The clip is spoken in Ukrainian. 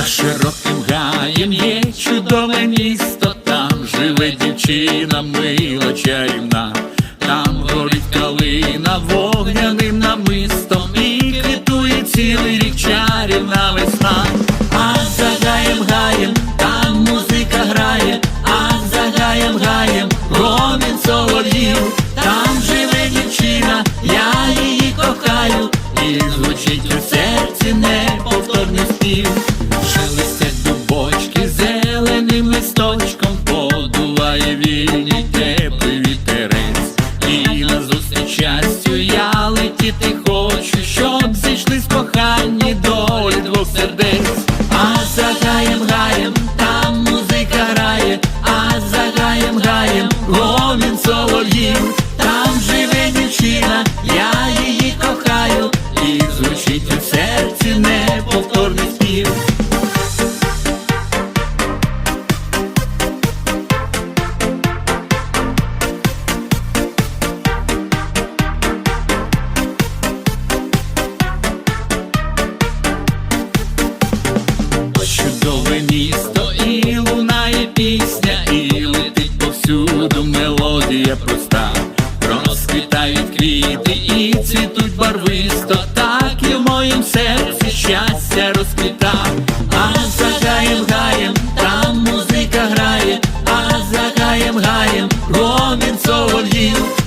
За широким гаєм є чудове місто, там живе дівчина мила чарівна, там горить калина вогняним намистом і квітує цілий рік чарівна весна. А за гаєм гаєм там музика грає, а за гаєм гаєм гомін солов'їв, там живе дівчина, я її кохаю, і звучить у серці неповторний спів. Шелестять дубочки зеленим листочком, подуває вільний теплий вітерець. І назустріч щастю я летіти хочу, щоб зійшли з кохання долі двох сердець. Повсюду мелодія проста. Розквітають квіти і цвітуть барвисто, так і в моїм серці щастя розквіта. А за гаєм гаєм там музика грає, а за гаєм гаєм гомін солов'їв.